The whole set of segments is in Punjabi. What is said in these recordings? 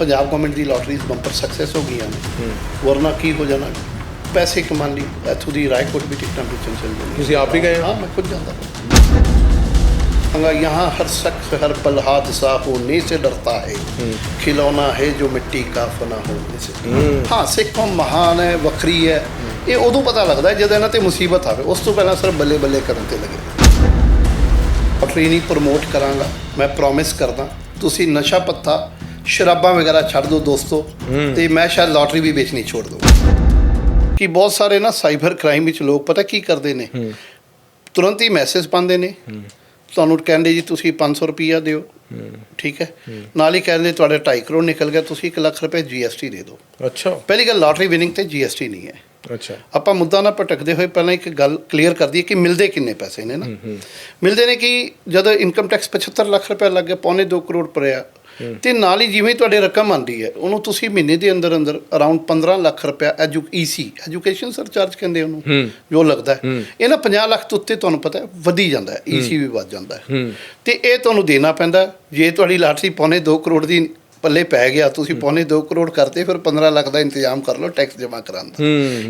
ਪੰਜਾਬ ਗਵਰਨਮੈਂਟ ਦੀ ਲਾਟਰੀਜ਼ ਬੰਪਰ ਸਕਸੈਸ ਹੋ ਗਈਆਂ ਨੇ ਵਰਨਾ ਕੀ ਹੋ ਜਾਣਾ ਪੈਸੇ ਕਮਾਉਣ ਲਈ ਇੱਥੋਂ ਦੀ ਰਾਏਕੋਟ ਵੀ ਟਿਕਟਾਂ ਵੇਚਣ ਚੱਲ ਜਾਂਦੀ ਤੁਸੀਂ ਆਪ ਹੀ ਗਏ ਹੋ? ਹਾਂ ਮੈਂ ਖੁਦ ਜਾਂਦਾ हूँ यहाँ हर शख्स हर पल हादसा होने से डरता है खिलौना है जो मिट्टी का फना होने से ਹਾਂ ਸਿੱਖ ਕੌਮ ਮਹਾਨ ਹੈ ਵੱਖਰੀ ਹੈ ਇਹ ਉਦੋਂ ਪਤਾ ਲੱਗਦਾ ਹੈ ਜਦੋਂ ਇਹਨਾਂ ਤੇ ਮੁਸੀਬਤ ਆਵੇ ਉਸ ਤੋਂ ਪਹਿਲਾਂ ਸਿਰਫ ਬੱਲੇ ਬੱਲੇ ਕਰਨ ਤੇ ਲੱਗੇ ਲਾਟਰੀ ਨਹੀਂ ਪ੍ਰਮੋਟ ਕਰਾਂਗਾ ਮੈਂ ਪ੍ਰੋਮਿਸ ਕਰਦਾ ਤੁਸੀਂ ਨਸ਼ਾ ਪੱਤਾ ਸ਼ਰਾਬਾਂ ਵਗੈਰਾ ਛੱਡ ਦਿਓ ਦੋਸਤੋ। ਤੇ ਮੈਂ ਸ਼ਾਇਦ ਲਾਟਰੀ ਵੀ ਵੇਚਣੀ ਛੋੜ ਦਵਾਂ ਕਿ ਬਹੁਤ ਸਾਰੇ ਨਾ ਸਾਈਬਰ ਕ੍ਰਾਈਮ ਵਿੱਚ ਲੋਕ ਪਤਾ ਕੀ ਕਰਦੇ ਨੇ? ਤੁਰੰਤ ਹੀ ਮੈਸੇਜ ਪਾਉਂਦੇ ਨੇ। ਤੁਹਾਨੂੰ ਕਹਿੰਦੇ ਜੀ ਤੁਸੀਂ 500 ਰੁਪਈਆ ਦਿਓ। ਠੀਕ ਹੈ? ਨਾਲ ਹੀ ਕਹਿੰਦੇ ਤੁਹਾਡੇ 2.5 ਕਰੋੜ ਨਿਕਲ ਗਿਆ ਤੁਸੀਂ 1 ਲੱਖ ਰੁਪਏ ਜੀਐਸਟੀ ਦੇ ਦਿਓ। ਅੱਛਾ। ਪਹਿਲੀ ਗੱਲ ਲਾਟਰੀ ਵਿਨਿੰਗ ਤੇ ਜੀਐਸਟੀ ਨਹੀਂ ਹੈ। ਅੱਛਾ। ਆਪਾਂ ਮੁੱਦਾ ਨਾ ਭਟਕਦੇ ਹੋਏ ਪਹਿਲਾਂ ਇੱਕ ਗੱਲ ਕਲੀਅਰ ਕਰ ਦਈਏ ਕਿ ਮਿਲਦੇ ਕਿੰਨੇ ਪੈਸੇ ਨੇ ਨਾ। ਮਿਲਦੇ ਨੇ ਕਿ ਜਦ ਇਨਕਮ ਟੈਕਸ 75 ਲੱਖ ਰੁਪਏ ਲੱਗ ਗਿਆ ਪੌਣੇ 2 ਕਰੋੜ ਪਰਿਆ ਤੇ ਨਾਲ ਹੀ ਜਿਵੇਂ ਤੁਹਾਡੇ ਰਕਮ ਆਂਦੀ ਹੈ ਉਹਨੂੰ ਤੁਸੀਂ ਮਹੀਨੇ ਦੇ ਅੰਦਰ ਅੰਦਰ ਅਰਾਊਂਡ 15 ਲੱਖ ਰੁਪਏ ਐਜੂ ਈਸੀ ਐਜੂਕੇਸ਼ਨ ਸਰਚਾਰਜ ਕਹਿੰਦੇ ਉਹਨੂੰ ਜੋ ਲੱਗਦਾ ਹੈ। ਇਹ ਨਾ 50 ਲੱਖ ਤੋਂ ਉੱਤੇ ਤੁਹਾਨੂੰ ਪਤਾ ਹੈ ਵਧੀ ਜਾਂਦਾ ਹੈ ਈਸੀ ਵੀ ਵੱਧ ਜਾਂਦਾ ਹੈ। ਤੇ ਇਹ ਤੁਹਾਨੂੰ ਦੇਣਾ ਪੈਂਦਾ। ਜੇ ਤੁਹਾਡੀ ਲਾਟਰੀ ਪੌਣੇ 2 ਕਰੋੜ ਦੀ ਪੱਲੇ ਪੈ ਗਿਆ ਤੁਸੀਂ ਪੌਣੇ 2 ਕਰੋੜ ਕਰਤੇ ਫਿਰ 15 ਲੱਖ ਦਾ ਇੰਤਜ਼ਾਮ ਕਰ ਲਓ ਟੈਕਸ ਜਮ੍ਹਾਂ ਕਰਾਉਣ ਦਾ।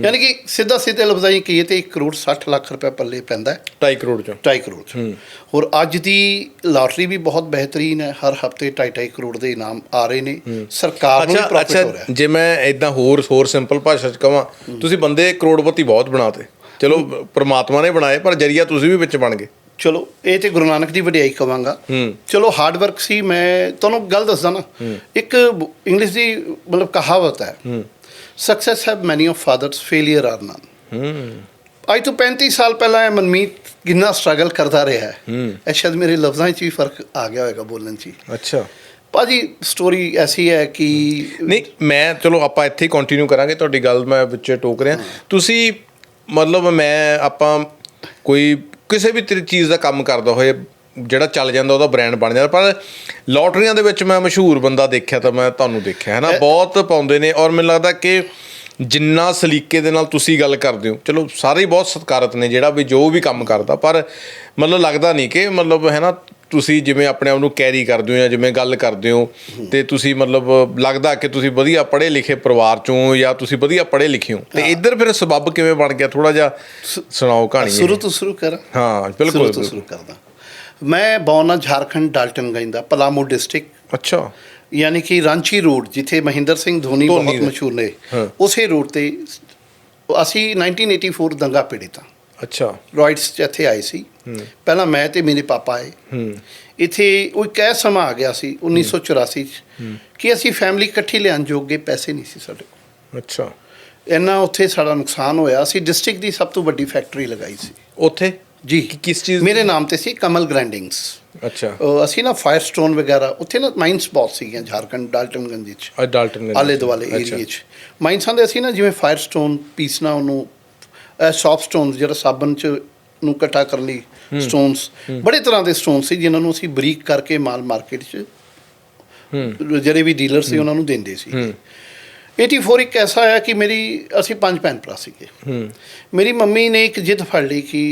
ਯਾਨੀ ਕਿ ਸਿੱਧਾ ਸਿੱਧੇ ਲਫ਼ਜ਼ਾਂ ਹੀ ਕਹੀਏ ਤੇ 1 ਕਰੋੜ 60 ਲੱਖ ਰੁਪਏ ਪੱਲੇ ਪੈਂਦਾ ਹੈ। 2.5 ਕਰੋੜ ਚੋਂ। 2.5 ਕਰੋੜ 'ਚ। ਹੋਰ ਅੱਜ ਦੀ ਲਾਟਰੀ ਵੀ ਬਹੁਤ ਬਿਹਤਰੀਨ ਹੈ। ਹਰ ਹਫ਼ਤੇ 2.5 ਕਰੋੜ ਦੇ ਇਨਾਮ ਆ ਰਹੇ ਨੇ। ਸਰਕਾਰ ਨੂੰ ਪ੍ਰੋਫਿਟ ਹੋ ਰਿਹਾ ਜੇ ਮੈਂ ਇਦਾਂ ਹੋਰ ਹੋਰ ਸਿੰਪਲ ਭਾਸ਼ਾ ਚ ਕਹਾਂ ਤੁਸੀਂ ਬੰਦੇ ਕਰੋੜਪਤੀ ਬਹੁਤ ਬਣਾਤੇ ਚਲੋ ਪ੍ਰਮਾਤਮਾ ਨੇ ਬਣਾਏ ਪਰ ਜਰੀਆ ਤੁਸੀਂ ਵੀ ਵਿੱਚ ਬਣ ਗਏ। ਚਲੋ ਇਹ ਤੇ ਗੁਰੂ ਨਾਨਕ ਦੀ ਵਡਿਆਈ ਕਵਾਂਗਾ। ਹੂੰ। ਚਲੋ ਹਾਰਡ ਵਰਕ ਸੀ ਮੈਂ ਤੁਹਾਨੂੰ ਗੱਲ ਦੱਸਦਾ ਨਾ। ਇੱਕ ਇੰਗਲਿਸ਼ ਦੀ ਮਤਲਬ ਕਹਾਵਤ ਹੈ success have many of fathers failure are none ਹੂੰ। ਅੱਜ ਤੋਂ 35 ਸਾਲ ਪਹਿਲਾਂ ਇਹ ਮਨਮੀਤ ਕਿੰਨਾ ਸਟਰਗਲ ਕਰਦਾ ਰਿਹਾ ਹੈ। ਇਹ ਸ਼ਾਇਦ ਮੇਰੇ ਲਫ਼ਜ਼ਾਂ 'ਚ ਵੀ ਫ਼ਰਕ ਆ ਗਿਆ ਹੋਵੇਗਾ ਬੋਲਣ 'ਚ। ਅੱਛਾ। ਭਾਜੀ ਸਟੋਰੀ ਐਸੀ ਹੈ ਕਿ ਨਹੀਂ ਮੈਂ ਚਲੋ ਆਪਾਂ ਇੱਥੇ ਹੀ ਕੰਟੀਨਿਊ ਕਰਾਂਗੇ ਤੁਹਾਡੀ ਗੱਲ ਮੈਂ ਵਿੱਚ ਟੋਕ ਰਿਹਾ। ਤੁਸੀਂ ਮਤਲਬ ਮੈਂ ਆਪਾਂ ਕੋਈ ਕਿਸੇ ਵੀ ਚੀਜ਼ ਦਾ ਕੰਮ ਕਰਦਾ ਹੋਏ ਜਿਹੜਾ ਚੱਲ ਜਾਂਦਾ ਉਹਦਾ ਬ੍ਰਾਂਡ ਬਣ ਜਾਂਦਾ। ਪਰ ਲੋਟਰੀਆਂ ਦੇ ਵਿੱਚ ਮੈਂ ਮਸ਼ਹੂਰ ਬੰਦਾ ਦੇਖਿਆ ਤਾਂ ਮੈਂ ਤੁਹਾਨੂੰ ਦੇਖਿਆ ਹੈ ਨਾ ਬਹੁਤ ਪਾਉਂਦੇ ਨੇ ਔਰ ਮੈਨੂੰ ਲੱਗਦਾ ਕਿ ਜਿੰਨਾ ਸਲੀਕੇ ਦੇ ਨਾਲ ਤੁਸੀਂ ਗੱਲ ਕਰਦੇ ਹੋ ਚਲੋ ਸਾਰੇ ਹੀ ਬਹੁਤ ਸਤਿਕਾਰਤ ਨੇ ਜਿਹੜਾ ਵੀ ਜੋ ਵੀ ਕੰਮ ਕਰਦਾ ਪਰ ਮਤਲਬ ਲੱਗਦਾ ਨਹੀਂ ਕਿ ਮਤਲਬ ਹੈ ਨਾ ਤੁਸੀਂ ਜਿਵੇਂ ਆਪਣੇ ਆਪ ਨੂੰ ਕੈਰੀ ਕਰਦੇ ਹੋ ਜਾਂ ਜਿਵੇਂ ਗੱਲ ਕਰਦੇ ਹੋ ਤੇ ਤੁਸੀਂ ਮਤਲਬ ਲੱਗਦਾ ਕਿ ਤੁਸੀਂ ਵਧੀਆ ਪੜ੍ਹੇ ਲਿਖੇ ਪਰਿਵਾਰ ਚੋਂ ਜਾਂ ਤੁਸੀਂ ਵਧੀਆ ਪੜ੍ਹੇ ਲਿਖੇ ਹੋ। ਤੇ ਇੱਧਰ ਫਿਰ ਸਬੱਬ ਕਿਵੇਂ ਬਣ ਗਿਆ? ਥੋੜਾ ਜਿਹਾ ਸੁਣਾਓ ਕਹਾਣੀ ਸ਼ੁਰੂ ਤੋਂ ਸ਼ੁਰੂ ਕਰ। ਹਾਂ ਬਿਲਕੁਲ ਸ਼ੁਰੂ ਤੋਂ ਸ਼ੁਰੂ ਕਰਦਾ। ਮੈਂ ਬੌਨਾ ਝਾਰਖੰਡ ਡਾਲਟਨਗੰਜ ਦਾ ਪਲਾਮੂ ਡਿਸਟ੍ਰਿਕਟ। ਅੱਛਾ। ਯਾਨੀ ਕਿ ਰਾਂਚੀ ਰੋਡ ਜਿੱਥੇ ਮਹਿੰਦਰ ਸਿੰਘ ਧੋਨੀ ਬਹੁਤ ਮਸ਼ਹੂਰ ਨੇ ਉਸੇ ਰੋਡ ਤੇ ਅਸੀਂ 1984 ਦੰਗਾ ਪੀੜਿਤਾ ਅੱਛਾ। ਰॉयਟਸ ਇੱਥੇ ਆਏ ਸੀ। ਪਹਿਲਾਂ ਮੈਂ ਤੇ ਮੇਰੇ ਪਾਪਾ ਆਏ ਇੱਥੇ ਉਹ ਐ ਸਮਾਂ ਆ ਗਿਆ ਸੀ 1984 ਚ ਕਿ ਅਸੀਂ ਫੈਮਿਲੀ ਇਕੱਠੀ ਲਿਆਉਣ ਜੋਗੇ ਪੈਸੇ ਨਹੀਂ ਸੀ ਸਾਡੇ ਕੋਲ। ਅੱਛਾ। ਇੰਨਾ ਉੱਥੇ ਸਾਡਾ ਨੁਕਸਾਨ ਹੋਇਆ ਅਸੀਂ ਡਿਸਟ੍ਰਿਕਟ ਦੀ ਸਭ ਤੋਂ ਵੱਡੀ ਫੈਕਟਰੀ ਲਗਾਈ ਸੀ। ਉੱਥੇ? ਜੀ। ਕਿਸ ਚੀਜ਼ ਮੇਰੇ ਨਾਮ ਤੇ ਸੀ ਕਮਲ ਗ੍ਰੈਂਡਿੰਗਸ ਅੱਛਾ। ਅਸੀਂ ਨਾ ਫਾਇਰ ਸਟੋਨ ਵਗੈਰਾ ਉੱਥੇ ਨਾ ਮਾਈਨਸ ਬਹੁਤ ਸੀਗੀਆਂ ਝਾਰਖੰਡ ਡਾਲਟਨਗੰਜ ਵਿੱਚ ਆ ਡਾਲਟਨ ਆਲੇ ਦੁਆਲੇ ਏਰੀਏ 'ਚ। ਮਾਈਨਸਾਂ ਦੇ ਅਸੀਂ ਨਾ ਜਿਵੇਂ ਫਾਇਰ ਸਟੋਨ ਪੀਸਣਾ ਉਹਨੂੰ ਸੌਫਟ ਸਟੋਨਸ ਜਿਹੜਾ ਸਾਬਣ 'ਚ ਨੂੰ ਇਕੱਠਾ ਕਰਨ ਲਈ ਸਟੋਨਸ ਬੜੇ ਤਰ੍ਹਾਂ ਦੇ ਸਟੋਨ ਸੀ ਜਿਨ੍ਹਾਂ ਨੂੰ ਅਸੀਂ ਬਰੀਕ ਕਰਕੇ ਮਾਲ ਮਾਰਕੀਟ 'ਚ ਜਿਹੜੇ ਵੀ ਡੀਲਰ ਸੀ ਉਹਨਾਂ ਨੂੰ ਦਿੰਦੇ ਸੀ 84 ਇੱਕ ਐਸਾ ਆਇਆ ਕਿ ਮੇਰੀ ਅਸੀਂ ਪੰਜ ਭੈਣ ਭਰਾ ਸੀਗੇ ਹੂੰ ਮੇਰੀ ਮੰਮੀ ਨੇ ਇੱਕ ਜਿੱਦ ਫੜ ਲਈ ਕਿ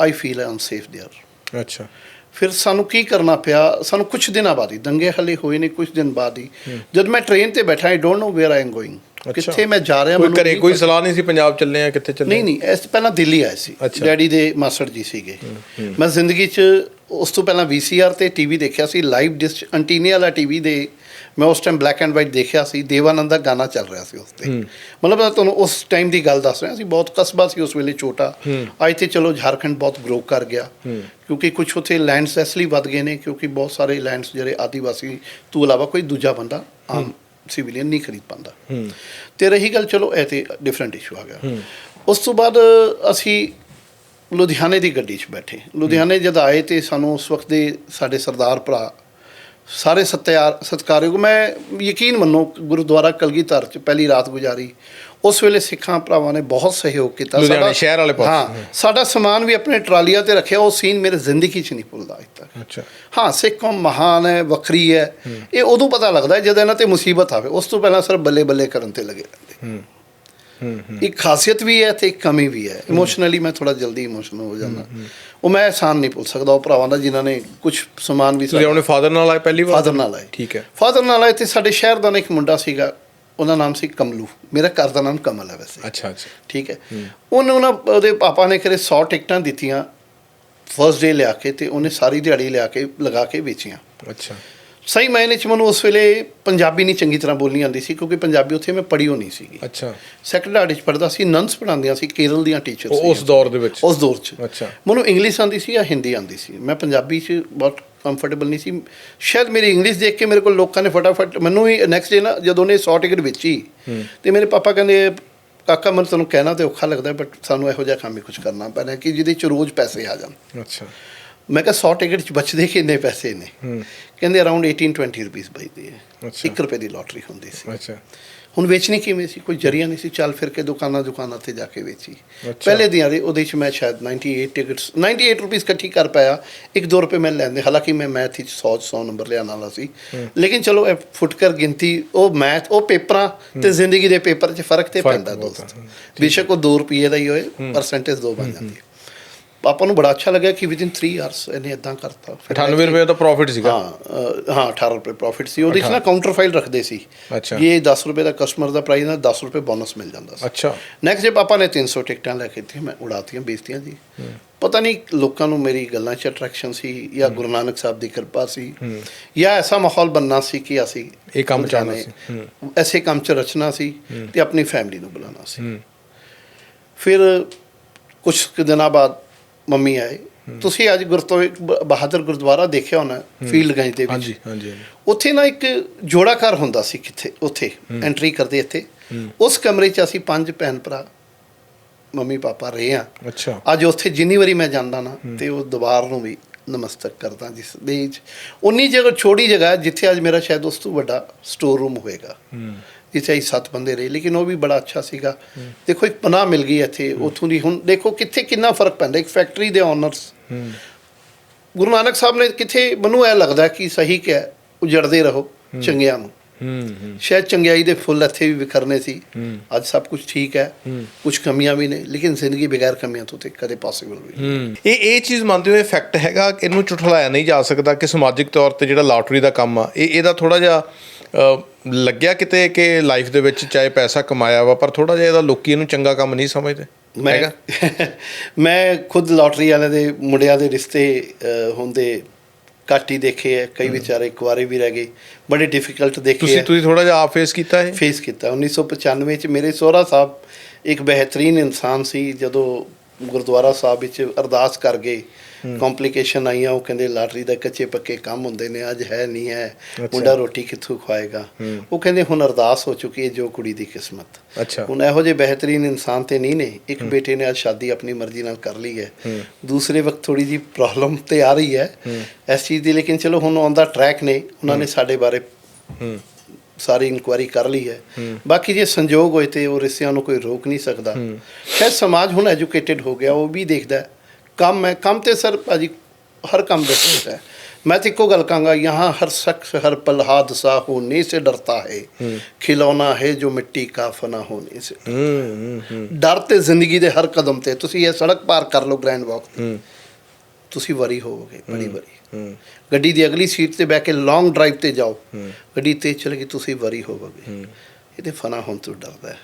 ਆਈ ਫੀਲ ਅਨਸੇਫ देयर ਅੱਛਾ ਫਿਰ ਸਾਨੂੰ ਕੀ ਕਰਨਾ ਪਿਆ ਸਾਨੂੰ ਕੁਝ ਦਿਨਾਂ ਬਾਅਦ ਹੀ ਦੰਗੇ ਹਲੇ ਹੋਏ ਨੇ ਕੁਝ ਦਿਨ ਬਾਅਦ ਹੀ ਜਦ ਮੈਂ ਟ੍ਰੇਨ ਤੇ ਬੈਠਾ I don't know where I am going ਅੱਛਾ। ਕਿੱਥੇ ਮੈਂ ਜਾ ਰਿਹਾ ਕੋਈ ਕੋਈ। ਸਲਾਹ ਨਹੀਂ ਸੀ ਪੰਜਾਬ ਚੱਲੇ ਆ ਕਿੱਥੇ ਚੱਲੇ ਨਹੀਂ ਨਹੀਂ ਇਸ ਤੋਂ ਪਹਿਲਾਂ ਦਿੱਲੀ ਆਏ ਸੀ। ਡੈਡੀ ਦੇ ਮਾਸਟਰ ਜੀ ਸੀਗੇ। ਮੈਂ ਜ਼ਿੰਦਗੀ 'ਚ ਉਸ ਤੋਂ ਪਹਿਲਾਂ VCR ਤੇ ਟੀਵੀ ਦੇਖਿਆ ਸੀ ਲਾਈਵ ਡਿਸ ਐਂਟੀਨੇ ਵਾਲਾ ਟੀਵੀ ਦੇ ਮੈਂ ਉਸ ਟਾਈਮ ਬਲੈਕ ਐਂਡ ਵਾਈਟ ਦੇਖਿਆ ਸੀ ਦੇਵਾਨੰਦ ਦਾ ਗਾਣਾ ਚੱਲ ਰਿਹਾ ਸੀ ਉਸ ਤੇ। ਮਤਲਬ ਮੈਂ ਤੁਹਾਨੂੰ ਉਸ ਟਾਈਮ ਦੀ ਗੱਲ ਦੱਸ ਰਿਹਾ ਸੀ ਬਹੁਤ ਕਸਬਾ ਸੀ ਉਸ ਵੇਲੇ ਛੋਟਾ। ਅੱਜ ਤੇ ਚਲੋ ਝਾਰਖੰਡ ਬਹੁਤ ਗਰੋ ਕਰ ਗਿਆ। ਕਿਉਂਕਿ ਕੁਝ ਉੱਥੇ ਲੈਂਡਸ ਇਸ ਲਈ ਵੱਧ ਗਏ ਨੇ ਕਿਉਂਕਿ ਬਹੁਤ ਸਾਰੇ ਲੈਂਡਸ ਜਿਹੜੇ ਆਦੀਵਾਸੀ ਤੋਂ ਇਲਾਵਾ ਕੋਈ ਦੂਜਾ ਬੰਦਾ ਆਮ ਸਿਵਲੀਅਨ ਨਹੀਂ ਖਰੀਦ ਪਾਉਂਦਾ। ਤੇ ਰਹੀ ਗੱਲ ਚਲੋ ਇਹ ਤੇ ਡਿਫਰੈਂਟ ਇਸ਼ੂ ਆ ਗਿਆ। ਉਸ ਤੋਂ ਬਾਅਦ ਅਸੀਂ ਲੁਧਿਆਣੇ ਦੀ ਗੱਡੀ 'ਚ ਬੈਠੇ। ਲੁਧਿਆਣੇ ਜਦ ਆਏ ਤੇ ਸਾਨੂੰ ਉਸ ਵਕਤ ਦੇ ਸਾਡੇ ਸਰਦਾਰ ਭਰਾ ਸਾਰੇ ਸਤਿਕਾਰ ਸਤਿਕਾਰਯੋਗ ਮੈਂ ਯਕੀਨ ਮੰਨੋ ਗੁਰਦੁਆਰਾ ਕਲਗੀਧਰ 'ਚ ਪਹਿਲੀ ਰਾਤ ਗੁਜ਼ਾਰੀ। ਉਸ ਵੇਲੇ ਸਿੱਖਾਂ ਭਰਾਵਾਂ ਨੇ ਬਹੁਤ ਸਹਿਯੋਗ ਕੀਤਾ। ਲੁਧਿਆਣੇ ਸ਼ਹਿਰ ਵਾਲੇ ਪਾਸੇ। ਹਾਂ ਸਾਡਾ ਸਮਾਨ ਵੀ ਆਪਣੇ ਟਰਾਲੀਆਂ ਤੇ ਰੱਖਿਆ ਉਹ ਸੀਨ ਮੇਰੇ ਜ਼ਿੰਦਗੀ 'ਚ ਨਹੀਂ ਭੁੱਲਦਾ ਅੱਜ ਤੱਕ। ਅੱਛਾ। ਹਾਂ ਸਿੱਖ ਕੌਮ ਮਹਾਨ ਹੈ ਵੱਖਰੀ ਹੈ। ਇਹ ਉਦੋਂ ਪਤਾ ਲੱਗਦਾ ਹੈ ਜਦੋਂ ਇਹਨਾਂ ਤੇ ਮੁਸੀਬਤ ਆਵੇ। ਉਸ ਤੋਂ ਪਹਿਲਾਂ ਸਿਰਫ ਬੱਲੇ ਬੱਲੇ ਕਰਨ ਤੇ ਲੱਗੇ ਰਹਿੰਦੇ। ਇੱਕ ਖਾਸੀਅਤ ਵੀ ਹੈ ਤੇ ਇੱਕ ਕਮੀ ਵੀ ਹੈ। ਇਮੋਸ਼ਨਲੀ ਮੈਂ ਥੋੜਾ ਜਲਦੀ ਇਮੋਸ਼ਨਲ ਹੋ ਜਾਂਦਾ। ਉਹ ਮੈਂ ਆਸਾਨ ਨਹੀਂ ਭੁੱਲ ਸਕਦਾ ਉਹ ਭਰਾਵਾਂ ਦਾ ਜਿਨ੍ਹਾਂ ਨੇ ਕੁਝ ਸਮਾਨ ਵੀ ਤੁਸੀਂ ਆਪਣੇ ਫਾਦਰ ਨਾਲ ਆਏ ਪਹਿਲੀ ਵਾਰ? ਫਾਦਰ ਨਾਲ ਆਏ। ਠੀਕ ਹੈ। ਫਾਦਰ ਨਾਲ ਆਏ ਤੇ ਸਾਡੇ ਸ਼ਹਿਰ ਦਾ ਨਾ ਇੱਕ ਮੁੰਡਾ ਸੀਗਾ ਉਹਦਾ ਨਾਮ ਸੀ ਕਮਲੂ। ਮੇਰਾ ਘਰ ਦਾ ਨਾਮ ਕਮਲ ਹੈ ਵੈਸੇ। ਅੱਛਾ ਅੱਛਾ। ਠੀਕ ਹੈ? ਉਹਨੇ ਉਹਨਾਂ ਉਹਦੇ ਪਾਪਾ ਨੇ ਕਰੇ 100 ਟਿਕਟਾਂ ਦਿੱਤੀਆਂ ਫਰਸਟ ਡੇ ਲਿਆ ਕੇ ਤੇ ਉਹਨੇ ਸਾਰੀ ਦਿਹਾੜੀ ਲਿਆ ਕੇ ਲਗਾ ਕੇ ਵੇਚੀਆਂ। ਅੱਛਾ। ਸਹੀ ਮਾਇਨੇ ਚ ਮੈਨੂੰ ਉਸ ਵੇਲੇ ਪੰਜਾਬੀ ਨਹੀਂ ਚੰਗੀ ਤਰ੍ਹਾਂ ਬੋਲਣੀ ਆਉਂਦੀ ਸੀ ਕਿਉਂਕਿ ਪੰਜਾਬੀ ਉੱਥੇ ਮੈਂ ਪੜ੍ਹੀ ਹੋਣੀ ਸੀਗੀ। ਅੱਛਾ। ਸੈਕੰਡ ਹਾਰਡ ਚ ਪੜ੍ਹਦਾ ਸੀ ਨੰਸ ਪੜ੍ਹਾਉਂਦੀਆਂ ਸੀ ਕੇਰਲ ਦੀਆਂ ਟੀਚਰ ਉਹ ਸੀ ਉਸ ਦੌਰ ਦੇ ਵਿੱਚ? ਉਸ ਦੌਰ ਚ। ਅੱਛਾ। ਮੈਨੂੰ ਇੰਗਲਿਸ਼ ਆਉਂਦੀ ਸੀ ਜਾਂ ਹਿੰਦੀ ਆਉਂਦੀ ਸੀ। ਮੈਂ ਪੰਜਾਬੀ 'ਚ ਬਹੁਤ ਕੰਫਰਟੇਬਲ ਨਹੀਂ ਸੀ। ਸ਼ਾਇਦ ਮੇਰੀ ਇੰਗਲਿਸ਼ ਦੇਖ ਕੇ ਮੇਰੇ ਕੋਲ ਲੋਕਾਂ ਨੇ ਫਟਾਫਟ ਮੈਨੂੰ ਹੀ ਨੈਕਸਟ ਡੇ ਨਾ ਜਦੋਂ ਉਹਨੇ 100 ਟਿਕਟ ਵੇਚੀ ਤੇ ਮੇਰੇ ਪਾਪਾ ਕਹਿੰਦੇ ਕਾਕਾ ਮੈਨੂੰ ਤੁਹਾਨੂੰ ਕਹਿਣਾ ਤੇ ਔਖਾ ਲੱਗਦਾ ਬਟ ਸਾਨੂੰ ਇਹੋ ਜਿਹਾ ਕੰਮ ਹੀ ਕੁਝ ਕਰਨਾ ਪੈਣਾ ਕਿ ਜਿਹਦੇ 'ਚ ਰੋਜ਼ ਪੈਸੇ ਆ ਜਾਣ। ਅੱਛਾ। ਮੈਂ ਕਿਹਾ 100 ਟਿਕਟ 'ਚ ਬਚਦੇ ਕਿੰਨੇ ਪੈਸੇ ਨੇ? ਕਹਿੰਦੇ ਅਰਾਊਂਡ 18 20 ਰੁਪਏ ਬਚਦੇ ਹੈ। ਅੱਛਾ। 1 ਰੁਪਏ ਦੀ ਲੋਟਰੀ ਹੁੰਦੀ ਸੀ। ਅੱਛਾ। ਹੁਣ ਵੇਚਣੀ ਕਿਵੇਂ ਸੀ? ਕੋਈ ਜਰੀਆ ਨਹੀਂ ਸੀ? ਚੱਲ ਫਿਰ ਕੇ ਦੁਕਾਨਾਂ ਦੁਕਾਨਾਂ ਤੇ ਜਾ ਕੇ ਵੇਚੀ। ਪਹਿਲੇ ਦਿਨਾਂ ਦੇ ਉਹਦੇ ਚ ਮੈਂ ਸ਼ਾਇਦ 98 ਟਿਕਟਸ 98 ਰੁਪਏ ਇਕੱਠੀ ਕਰ ਪਾਇਆ। 1-2 ਰੁਪਏ ਮੈਂ ਲੈਂਦੇ। ਹਾਲਾਂਕਿ ਮੈਂ ਮੈਥ ਵਿੱਚ 100 100 ਨੰਬਰ ਲਿਆਉਣ ਵਾਲਾ ਸੀ। ਲੇਕਿਨ ਚਲੋ ਇਹ ਫੁੱਟਕਰ ਗਿਣਤੀ ਉਹ ਮੈਥ ਉਹ ਪੇਪਰਾਂ ਤੇ ਜ਼ਿੰਦਗੀ ਦੇ ਪੇਪਰ 'ਚ ਫ਼ਰਕ ਤੇ ਪੈਂਦਾ ਦੋਸਤ। ਹੈ। ਬੇਸ਼ੱਕ ਉਹ 2 ਰੁਪਏ ਦਾ ਹੀ ਹੋਏ ਪਰਸੈਂਟੇਜ ਦੋ ਬਣ ਜਾਂਦੀ ਪਾਪਾ ਨੂੰ ਬੜਾ ਅੱਛਾ ਲੱਗਿਆ ਕਿ ਵਿਦਿਨ 3 ਆਵਰਸ ਇਹਨੇ ਇਦਾਂ ਕਰਤਾ। ਫਿਰ 98 ਰੁਪਏ ਦਾ ਪ੍ਰੋਫਿਟ ਸੀਗਾ। ਹਾਂ ਹਾਂ 18 ਰੁਪਏ ਪ੍ਰੋਫਿਟ ਸੀ। ਉਹਦੇ 'ਚ ਨਾ ਕਾਊਂਟਰ ਫਾਈਲ ਰੱਖਦੇ ਸੀ। ਅੱਛਾ। ਇਹ 10 ਰੁਪਏ ਦਾ ਕਸਟਮਰ ਦਾ ਪ੍ਰਾਈਸ ਨਾਲ 10 ਰੁਪਏ ਬੋਨਸ ਮਿਲ ਜਾਂਦਾ ਸੀ। ਅੱਛਾ। ਨੈਕਸਟ ਡੇ ਪਾਪਾ ਨੇ 300 ਟਿਕਟਾਂ ਲੈ ਕੇ ਦਿੱਤੀਆਂ ਮੈਂ ਉਡਾਤੀਆਂ ਵੇਚਤੀਆਂ ਜੀ। ਪਤਾ ਨਹੀਂ ਲੋਕਾਂ ਨੂੰ ਮੇਰੀ ਗੱਲਾਂ 'ਚ ਅਟਰੈਕਸ਼ਨ ਸੀ ਜਾਂ ਗੁਰੂ ਨਾਨਕ ਸਾਹਿਬ ਦੀ ਕਿਰਪਾ ਸੀ ਜਾਂ ਐਸਾ ਮਾਹੌਲ ਬੰਨਾ ਸੀ ਕਿ ਅਸੀਂ ਇਹ ਕੰਮ ਚਾਹਣਾ ਜਾਣੇ, ਸੀ। ਐਸੇ ਕੰਮ 'ਚ ਰਚਨਾ ਸੀ ਤੇ ਆਪਣੀ ਫੈਮਿਲੀ ਨੂੰ ਬੁਲਾਉਣਾ ਸੀ। ਫਿਰ ਕੁਝ ਦਿਨਾਂ ਬਾਅਦ ਮੰਮੀ ਆਏ। ਤੁਸੀਂ ਅੱਜ ਗੁਰਤੋ ਬਹਾਦਰ ਗੁਰਦੁਆਰਾ ਦੇਖਿਆ ਹੋਣਾ ਫੀਲਡ ਗੰਜ ਦੇ ਵਿੱਚ। ਹਾਂਜੀ ਹਾਂਜੀ। ਉੱਥੇ ਨਾ ਇੱਕ ਜੋੜਾ ਘਰ ਹੁੰਦਾ ਸੀ ਕਿੱਥੇ ਉੱਥੇ ਐਂਟਰੀ ਕਰਦੇ ਇੱਥੇ। ਉਸ ਕਮਰੇ 'ਚ ਅਸੀਂ ਪੰਜ ਭੈਣ ਭਰਾ ਮੰਮੀ ਪਾਪਾ ਰਹੇ ਆ ਅੱਛਾ। ਅੱਜ ਉੱਥੇ ਜਿੰਨੀ ਵਾਰੀ ਮੈਂ ਜਾਂਦਾ ਨਾ ਤੇ ਉਹ ਦੀਵਾਰ ਨੂੰ ਵੀ ਨਮਸਤਕ ਕਰਦਾ ਜਿਸ ਦੇ ਵਿੱਚ। ਉਨੀ ਜਗ੍ਹਾ ਛੋਟੀ ਜਗ੍ਹਾ ਜਿੱਥੇ ਅੱਜ ਮੇਰਾ ਸ਼ਾਇਦ ਉਸ ਤੋਂ ਵੱਡਾ ਸਟੋਰ ਰੂਮ ਹੋਏਗਾ ਹੂੰ ਜਿੱਥੇ ਅਸੀਂ ਸੱਤ ਬੰਦੇ ਰਹੇ ਲੇਕਿਨ ਉਹ ਵੀ ਬੜਾ ਅੱਛਾ ਸੀਗਾ। ਦੇਖੋ ਇੱਕ ਪਨਾਹ ਮਿਲ ਗਈ ਇੱਥੇ ਉਥੋਂ ਦੀ ਹੁਣ ਦੇਖੋ ਕਿੱਥੇ ਕਿੰਨਾ ਫ਼ਰਕ ਪੈਂਦਾ ਇੱਕ ਫੈਕਟਰੀ ਦੇ ਓਨਰਸ ਹੂੰ। ਗੁਰੂ ਨਾਨਕ ਸਾਹਿਬ ਨੇ ਕਿੱਥੇ ਮੈਨੂੰ ਇਹ ਲੱਗਦਾ ਕਿ ਸਹੀ ਕਿਹਾ ਉਜੜਦੇ ਰਹੋ ਚੰਗਿਆਂ ਨੂੰ। ਹੂੰ ਹੂੰ। ਸ਼ਾਇਦ ਚੰਗਿਆਈ ਦੇ ਫੁੱਲ ਇੱਥੇ ਵੀ ਵਿਖਰਨੇ ਸੀ। ਹੂੰ। ਅੱਜ ਸਭ ਕੁਝ ਠੀਕ ਹੈ ਹੂੰ। ਕੁਝ ਕਮੀਆਂ ਵੀ ਨੇ ਲੇਕਿਨ ਜ਼ਿੰਦਗੀ ਬਗੈਰ ਕਮੀਆਂ ਤੋਂ ਤੇ ਕਦੇ ਪੋਸੀਬਲ ਵੀ ਨਹੀਂ। ਹੂੰ। ਇਹ ਇਹ ਚੀਜ਼ ਮੰਨਦੇ ਹੋ ਫੈਕਟ ਹੈਗਾ ਕਿ ਇਹਨੂੰ ਝੁਠਲਾਇਆ ਨਹੀਂ ਜਾ ਸਕਦਾ ਕਿ ਸਮਾਜਿਕ ਤੌਰ ਤੇ ਜਿਹੜਾ ਲਾਟਰੀ ਦਾ ਕੰਮ ਆ ਇਹ ਇਹਦਾ ਥੋੜਾ ਜਿਹਾ ਲੱਗਿਆ ਕਿਤੇ ਕਿ ਲਾਈਫ ਦੇ ਵਿੱਚ ਚਾਹੇ ਪੈਸਾ ਕਮਾਇਆ ਵਾ ਪਰ ਥੋੜਾ ਜਿਹਾ ਇਹਦਾ ਲੋਕੀ ਇਹਨੂੰ ਚੰਗਾ ਕੰਮ ਨਹੀਂ ਸਮਝਦੇ? ਮੈਂ ਮੈਂ ਖੁਦ ਲਾਟਰੀ ਵਾਲਿਆਂ ਦੇ ਮੁੰਡਿਆਂ ਦੇ ਰਿਸ਼ਤੇ ਹੁੰਦੇ ਘੱਟ ਹੀ ਦੇਖੇ ਹੈ ਕਈ ਵਿਚਾਰੇ ਕੁਆਰੇ ਵੀ ਰਹਿ ਗਏ। ਬੜੇ ਡਿਫਿਕਲਟ ਦੇਖੇ ਤੁਸੀਂ ਹੈ ਤੁਸੀਂ ਥੋੜਾ ਜਿਹਾ ਆਪ ਫੇਸ ਕੀਤਾ ਇਹ? ਫੇਸ ਕੀਤਾ। 1995 ਚ ਮੇਰੇ ਸਹੁਰਾ ਸਾਹਿਬ ਇੱਕ ਬਿਹਤਰੀਨ ਇਨਸਾਨ ਸੀ ਜਦੋਂ ਗੁਰਦੁਆਰਾ ਸਾਹਿਬ ਵਿੱਚ ਅਰਦਾਸ ਕਰ ਗਏ। ਕੰਪਲਿਕੇਸ਼ਨ ਆਈਆਂ ਉਹ ਕਹਿੰਦੇ ਲਾਟਰੀ ਦਾ ਕੱਚੇ ਪੱਕੇ ਕੰਮ ਹੁੰਦੇ ਨੇ ਅੱਜ ਹੈ ਨਹੀਂ ਹੈ। ਮੁੰਡਾ ਰੋਟੀ ਕਿੱਥੋਂ ਖਵਾਏਗਾ? ਹੂੰ। ਉਹ ਕਹਿੰਦੇ ਹੁਣ ਅਰਦਾਸ ਹੋ ਚੁੱਕੀ ਹੈ ਜੋ ਕੁੜੀ ਦੀ ਕਿਸਮਤ। ਅੱਛਾ। ਹੁਣ ਇਹੋ ਜਿਹੇ ਬਿਹਤਰੀਨ ਇਨਸਾਨ ਤੇ ਨਹੀਂ ਨੇ ਇੱਕ ਬੇਟੇ ਨੇ ਅੱਜ ਸ਼ਾਦੀ ਆਪਣੀ ਮਰਜ਼ੀ ਨਾਲ ਕਰ ਲਈ ਹੈ। ਦੂਸਰੇ ਵਕਤ ਥੋੜੀ ਜੀ ਪ੍ਰੋਬਲਮ ਤੇ ਆ ਰਹੀ ਹੈ। ਇਸ ਚੀਜ਼ ਦੀ ਲੇਕਿਨ ਚਲੋ ਹੁਣ ਔਨ ਦਾ ਟਰੈਕ ਨੇ ਉਹਨਾਂ ਨੇ ਸਾਡੇ ਬਾਰੇ ਸਾਰੀ ਇਨਕੁਆਇਰੀ ਕਰ ਲਈ ਹੈ। ਬਾਕੀ ਜੇ ਸੰਜੋਗ ਹੋਏ ਤੇ ਉਹ ਰਿਸ਼ਤਿਆਂ ਨੂੰ ਕੋਈ ਰੋਕ ਨਹੀਂ ਸਕਦਾ। ਸ਼ਾਇਦ ਸਮਾਜ ਹੁਣ ਐਜੂਕੇਟਿਡ ਹੋ ਗਿਆ ਉਹ ਵੀ ਦੇਖਦਾ। ਕੰਮ ਹੈ ਕੰਮ ਤੇ ਸਰ ਭਾਜੀ ਹਰ ਕੰਮ ਦਾ ਹੈ मैं तो इको गल कहूँगा यहाँ हर शख्स हर पल हादसा होने से डरता है खिलौना है जो मिट्टी का फना होने से ਹੂੰ ਹੂੰ ਹੂੰ ਡਰ ਤੇ ਜ਼ਿੰਦਗੀ ਦੇ ਹਰ ਕਦਮ ਤੇ ਤੁਸੀਂ ਇਹ ਸੜਕ ਪਾਰ ਕਰ ਲਓ ਗ੍ਰੈਂਡ ਵਾਕ ਹੂੰ ਤੁਸੀਂ ਵਰੀ ਹੋਵੋਗੇ ਬੜੀ ਵਰੀ ਹੂੰ ਗੱਡੀ ਦੀ ਅਗਲੀ ਸੀਟ ਤੇ ਬਹਿ ਕੇ ਲੌਂਗ ਡਰਾਈਵ ਤੇ ਜਾਓ ਗੱਡੀ ਤੇ ਚਲੇਗੀ ਤੁਸੀਂ ਵਰੀ ਹੋਵੋਗੇ ਇਹ ਤੇ ਫਨਾ ਹੋਣ ਤੋਂ ਡਰਦਾ ਹੈ